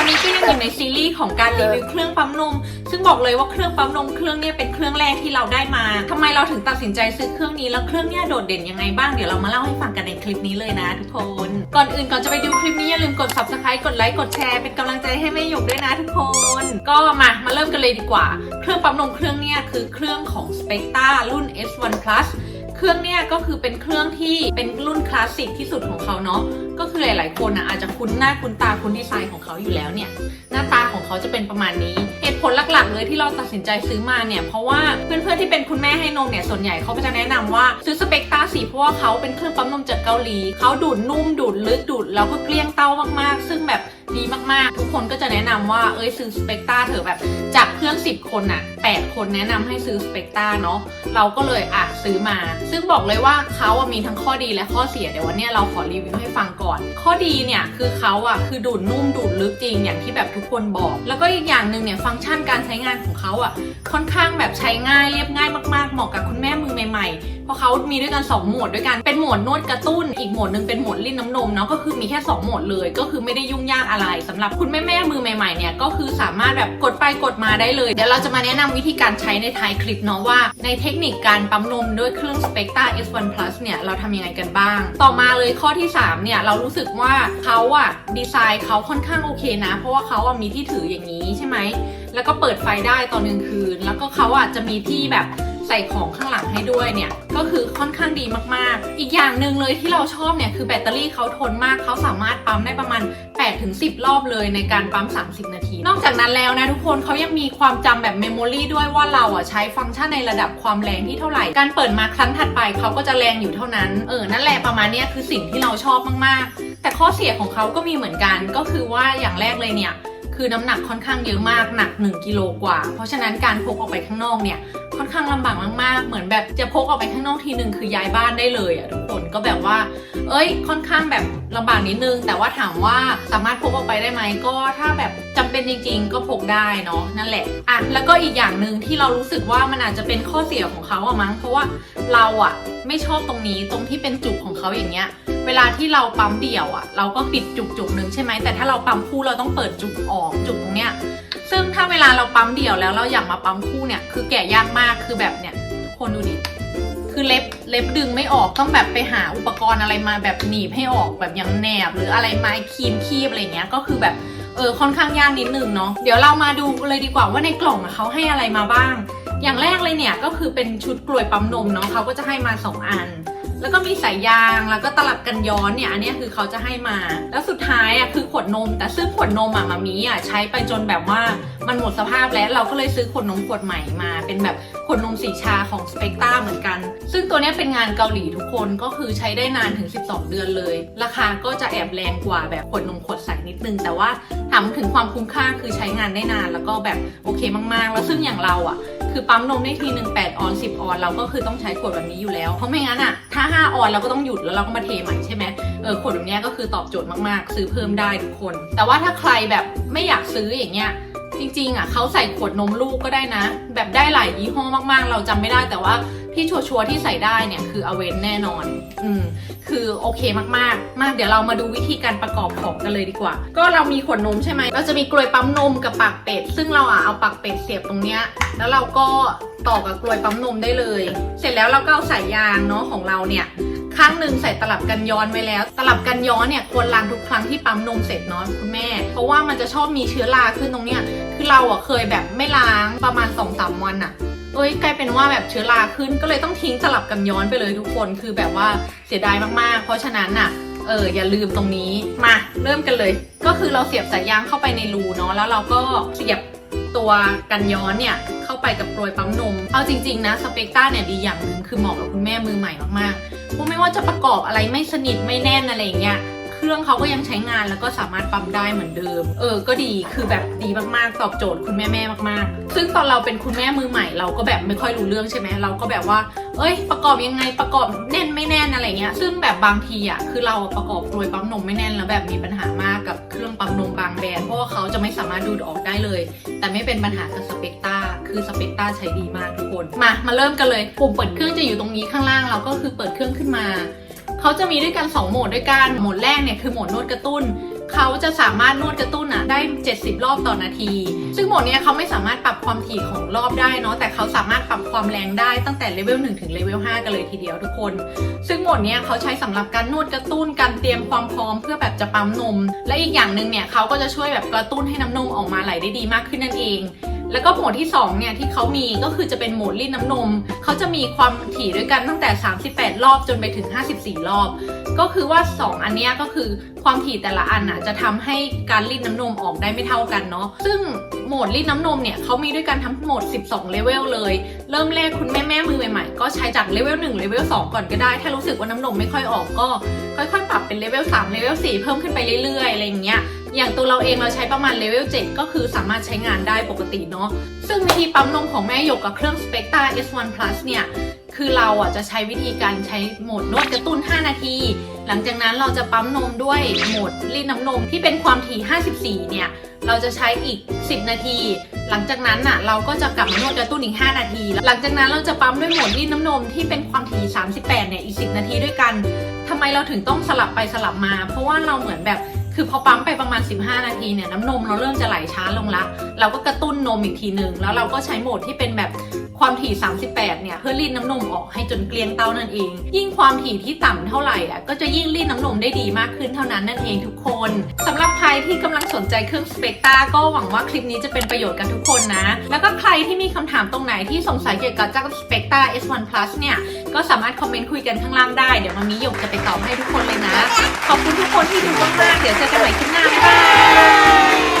วันนี้ก็ยังอยู่ในซีรีส์ของการรีวิวเครื่องปั๊มนม ซึ่งบอกเลยว่าเครื่องปั๊มนมเครื่องเนี้ยเป็นเครื่องแรกที่เราได้มาทำไมเราถึงตัดสินใจซื้อเครื่องนี้แล้วเครื่องเนี้ยโดดเด่นยังไงบ้างเดี๋ยวเรามาเล่าให้ฟังกันในคลิปนี้เลยนะทุกคน ก่อนอื่นก่อนจะไปดูคลิปนี้อย่าลืมกด subscribe กดไลค์กดแชร์เป็นกำลังใจให้แม่หยกด้วยนะทุกคน ก็มามาเริ่มกันเลยดีกว่า เครื่องปั๊มนมเครื่องเนี้ยคือเครื่องของ Spectra รุ่น S1 Plus เครื่องเนี่ยก็คือเป็นเครื่องที่เป็นรุ่นคลาสสิกที่สุดของเขาเนาะ ก็คือหลาย ๆ คนนะอาจจะคุ้นหน้าคุ้นตาคุ้นดีไซน์ของเขาอยู่แล้วเนี่ยหน้าตาของเขาจะเป็นประมาณนี้เหตุผลหลัก ๆ เลยที่เราตัดสินใจซื้อมาเนี่ยเพราะว่าเพื่อน ๆ ที่เป็นคุณแม่ให้นมเนี่ยส่วนใหญ่เขาก็จะแนะนำว่าซื้อสเปกตาสีเพราะว่าเขาเป็นเครื่องปั๊มนมจากเกาหลีเขาดูดนุ่มดูดลึกดูดแล้วก็เกลี้ยงเต้ามาก ๆ ซึ่งแบบ ดีมากๆ ทุกคนก็จะแนะนำว่าเอ้ยซื้อสเปกตาเถอะแบบจากเพื่อน 10 คนน่ะ8 คนแนะนำให้ซื้อสเปกตาเนาะเราก็เลยอะซื้อมา ซึ่งบอกเลยว่าเขาอะมีทั้งข้อดีและข้อเสียเดี๋ยววันเนี้ยเราขอรีวิวให้ฟังก่อน ข้อดีเนี่ยคือเขาอะคือดูดนุ่มดูดลึกจริงอย่างที่แบบทุกคนบอก แล้วก็อีกอย่างหนึ่งเนี่ยฟังก์ชันการใช้งานของเขาอะค่อนข้างแบบใช้ง่ายเรียบง่ายมากๆเหมาะกับคุณแม่มือใหม่ๆ เพราะเขามีด้วยกัน 2 โหมดด้วยกัน เป็นโหมดนวดกระตุ้น อีกโหมดหนึ่งเป็นโหมดลิ้นน้ำนมเนาะ ก็คือมีแค่ 2 โหมดเลย ก็คือไม่ได้ยุ่งยากอะไรสำหรับคุณแม่แม่ๆมือใหม่ๆเนี่ย ก็คือสามารถแบบกดไปกดมาได้เลย เดี๋ยวเราจะมาแนะนำวิธีการใช้ในท้ายคลิปเนาะว่า ในเทคนิคการปั๊มนมด้วยเครื่อง Spectra S1 Plus เนี่ยเราทำยังไงกันบ้าง ต่อมาเลยข้อที่ 3 เนี่ยเรารู้สึกว่าเขาอะดีไซน์เขาค่อนข้างโอเคนะ เพราะว่าเขาอะมีที่ถืออย่างนี้ใช่ไหม แล้วก็เปิดไฟได้ตอนกลางคืน แล้วก็เขาอาจจะมีที่แบบ ใส่ของข้างหลังให้ด้วยเนี่ย ก็คือค่อนข้างดีมากๆ อีกอย่างหนึ่งเลยที่เราชอบเนี่ย คือแบตเตอรี่เขาทนมากเขาสามารถปั๊มได้ประมาณ8-10 รอบเลยในการปั๊ม 30 นาที นอกจากนั้นแล้วนะทุกคนเขายังมีความจำแบบเมมโมรีด้วยว่าเราอะใช้ฟังก์ชันในระดับความแรงที่เท่าไหร่ การเปิดมาครั้งถัดไปเขาก็จะแรงอยู่เท่านั้น เออ นั่นแหละประมาณเนี้ยคือสิ่งที่เราชอบมากๆ แต่ข้อเสียของเขาก็มีเหมือนกัน ก็คือว่าอย่างแรกเลยเนี่ย คือน้ำหนักค่อนข้างเยอะมากหนัก 1กิโลกว่า เพราะฉะนั้นการพกออกไปข้างนอกเนี่ยค่อนข้างลำบากมากๆ เหมือนแบบจะพกออกไปข้างนอกทีหนึ่งคือย้ายบ้านได้เลยอะทุกคนก็แบบว่า เอ้ยค่อนข้างแบบลำบากนิดนึง แต่ว่าถามว่าสามารถพกออกไปได้ไหมก็ถ้าแบบจำเป็นจริง ๆ ก็พกได้เนาะนั่นแหละอะแล้วก็อีกอย่างหนึ่งที่เรารู้สึกว่ามันอาจจะเป็นข้อเสียของเขาอะมั้งเพราะว่าเราอะไม่ชอบตรงนี้ตรงที่เป็นจุกของเขาอย่างเงี้ย เวลาที่เราปั๊มเดี่ยวอะเราก็ปิดจุกจุกหนึ่งใช่ไหมแต่ถ้าเราปั๊มคู่เราต้องเปิดจุกออกจุกตรงเนี้ยซึ่งถ้าเวลาเราปั๊มเดี่ยวแล้วเราอยากมาปั๊มคู่เนี่ยคือแกะยากมากคือแบบเนี่ยทุกคนดูดิคือเล็บเล็บดึงไม่ออกต้องแบบไปหาอุปกรณ์อะไรมาแบบหนีบให้ออกแบบยังแหนบ หรืออะไรไม้ครีมคีบอะไรเงี้ยก็คือแบบเออค่อนข้างยากนิดนึงเนาะเดี๋ยวเรามาดูเลยดีกว่าว่าในกล่องเขาให้อะไรมาบ้าง อย่างแรกเลยเนี่ยก็คือเป็นชุดกลวยปั๊มนมเนาะเขาก็จะให้มาสองอัน แล้วก็มีสายยางแล้วก็ตลับกันย้อนเนี่ยอันนี้คือเขาจะให้มา แล้วสุดท้ายอะคือขวดนม แต่ซื้อขวดนมอะมามีอะใช้ไปจนแบบว่ามันหมดสภาพแล้วเราก็เลยซื้อขวดนมขวดใหม่มา เป็นแบบ ขวดนมสีชาของสเปกตาเหมือนกัน ซึ่งตัวนี้เป็นงานเกาหลีทุกคนก็คือใช้ได้นานถึง 12 เดือนเลย ราคาก็จะแอบแรงกว่าแบบขวดนมขวดใสนิดนึง แต่ว่าถามถึงความคุ้มค่าคือใช้งานได้นานแล้วก็แบบโอเคมากๆ แล้วซึ่งอย่างเราอะคือปั๊มนมได้ทีหนึ่ง8ออน10 ออน เราก็คือต้องใช้ขวดแบบนี้อยู่แล้ว เพราะไม่งั้นอะถ้า 5 ออนเราก็ต้องหยุดแล้วเราก็มาเทใหม่ใช่ไหมเออขวดแบบนี้ก็คือตอบโจทย์มากๆ ซื้อเพิ่มได้ทุกคน แต่ว่าถ้าใครแบบไม่อยากซื้ออย่างเงี้ย จริงๆอะเขาใส่ขวดนมลูกก็ได้นะ แบบได้หลายยี่ห้อมากๆ เราจำไม่ได้แต่ว่าที่ชัวร์ๆที่ใส่ได้เนี่ยคืออเวนแน่นอน อืมคือโอเคมากๆ มากเดี๋ยวเรามาดูวิธีการประกอบของกันเลยดีกว่า ก็เรามีขวดนมใช่ไหมเราจะมีกลวยปั๊มนมกับปากเป็ด ซึ่งเราอะเอาปากเป็ดเสียบตรงเนี้ย แล้วเราก็ต่อกับกลวยปั๊มนมได้เลย เสร็จแล้วเราก็เอาสายยางเนาะของเราเนี่ย ข้างหนึ่งใส่ตลับกันย้อนไว้แล้ว ตลับกันย้อนเนี่ยควรล้างทุกครั้งที่ปั๊มนมเสร็จเนาะคุณแม่ เพราะว่ามันจะชอบมีเชื้อราขึ้นตรงเนี้ยคือเราอะเคยแบบไม่ล้างประมาณ2อสวันอะเอ้ยกลายเป็นว่าแบบเชื้อราขึ้นก็เลยต้องทิ้งตลับกันย้อนไปเลยทุกคนคือแบบว่าเสียดายมากๆ เพราะฉะนั้นน่ะเอออย่าลืมตรงนี้มาเริ่มกันเลย ก็คือเราเสียบสายยางเข้าไปในรูเนาะแล้วเราก็เสียบตัวกันย้อนเนี่ยเข้าไปกับกรวยปั๊มนม เอาจริง ๆ นะสเปกต้าเนี่ยดีอย่างหนึ่งคือเหมาะกับคุณแม่มือใหม่มากๆ ไม่ว่าจะประกอบอะไรไม่สนิทไม่แน่นอะไรอย่างเงี้ย เครื่องเขาก็ยังใช้งานแล้วก็สามารถปั๊มได้เหมือนเดิม เออ ก็ดีคือแบบดีมากๆ ตอบโจทย์คุณแม่แม่ๆมากๆ ซึ่งตอนเราเป็นคุณแม่มือใหม่ เราก็แบบไม่ค่อยรู้เรื่องใช่ไหมเราก็แบบว่า เอ้ย ประกอบยังไงประกอบแน่นไม่แน่นอะไรเงี้ย ซึ่งแบบบางทีอะคือเราประกอบโดยปั๊มนมไม่แน่นแล้วแบบมีปัญหามากกับเครื่องปั๊มนมบางแบรนด์เพราะว่าเขาจะไม่สามารถดูดออกได้เลย แต่ไม่เป็นปัญหากับสเปกตาคือสเปกตาใช้ดีมากทุกคนมามาเริ่มกันเลยปุ่มเปิดเครื่องจะอยู่ตรงนี้ข้างล่างเราก็คือเปิดเครื่องขึ้นมา เขาจะมีด้วยกัน 2 โหมดด้วยกัน โหมดแรกเนี่ยคือโหมดนวดกระตุ้น เขาจะสามารถนวดกระตุ้นอะได้ 70 รอบต่อนาที ซึ่งโหมดเนี้ยเขาไม่สามารถปรับความถี่ของรอบได้เนาะ แต่เขาสามารถปรับความแรงได้ตั้งแต่เลเวล1ถึงเลเวล5กันเลยทีเดียวทุกคน ซึ่งโหมดเนี้ยเขาใช้สำหรับการนวดกระตุ้น การเตรียมความพร้อมเพื่อแบบจะปั๊มนม และอีกอย่างหนึ่งเนี่ยเขาก็จะช่วยแบบกระตุ้นให้น้ำนมออกมาไหลได้ดีมากขึ้นนั่นเอง แล้วก็โหมดที่ 2 เนี่ย ที่เขามีก็คือจะเป็นโหมดรีดน้ำนม เขาจะมีความถี่ด้วยกันตั้งแต่ 38 รอบจนไปถึง 54 รอบ ก็คือว่า 2 อันนี้ก็คือความถี่แต่ละอันน่ะจะทำให้การรีดน้ำนมออกได้ไม่เท่ากันเนาะซึ่งโหมดรีดน้ำนมเนี่ยเขามีด้วยกันทั้งหมด 12 เลเวลเลย เริ่มแรกคุณแม่แม่มือใหม่ๆ ก็ใช้จากเลเวล1เลเวล2ก่อนก็ได้ ถ้ารู้สึกว่าน้ำนมไม่ค่อยออกก็ค่อยๆ ปรับเป็นเลเวล3เลเวล4เพิ่มขึ้นไปเรื่อยๆอะไรอย่างเงี้ย อย่างตัวเราเองเราใช้ประมาณเลเวล7ก็คือสามารถใช้งานได้ปกติเนาะซึ่งวิธีปั๊มนมของแม่หยกกับเครื่อง Spectra S1 Plus เนี่ยคือเราอะจะใช้วิธีการใช้โหมดนวดกระตุ้น 5 นาที หลังจากนั้นเราจะปั๊มนมด้วยโหมดรีดน้ำนมที่เป็นความถี่ 54 เนี่ย เราจะใช้อีก 10 นาที หลังจากนั้นน่ะเราก็จะกลับมานวดกระตุ้นอีก 5 นาที หลังจากนั้นเราจะปั๊มด้วยโหมดรีดน้ำนมที่เป็นความถี่ 38 เนี่ยอีก 10 นาทีด้วยกันทำไมเราถึงต้องสลับไปสลับมา เพราะว่าเราเหมือนแบบ คือพอปั๊มไปประมาณ 15 นาทีเนี่ยน้ำนมเราเริ่มจะไหลช้าลงละ เราก็กระตุ้นนมอีกทีหนึ่งแล้วเราก็ใช้โหมดที่เป็นแบบ ความถี่ 38 เนี่ย เพื่อรีดน้ำนมออกให้จนเกลี้ยงเต้านั่นเอง ยิ่งความถี่ที่ต่ำเท่าไหร่อะก็จะยิ่งรีดน้ำนมได้ดีมากขึ้นเท่านั้นนั่นเองทุกคนสำหรับใครที่กำลังสนใจเครื่องสเปกตาก็หวังว่าคลิปนี้จะเป็นประโยชน์กันทุกคนนะ แล้วก็ใครที่มีคำถามตรงไหนที่สงสัยเกี่ยวกับเจ้าสเปกตา S1 Plus เนี่ย ก็สามารถคอมเมนต์คุยกันข้างล่างได้ เดี๋ยวมามีหยกจะไปตอบให้ทุกคนเลยนะ ขอบคุณทุกคนที่ดูมากๆเดี๋ยวเจอกันใหม่คลิปหน้าบ๊ายบาย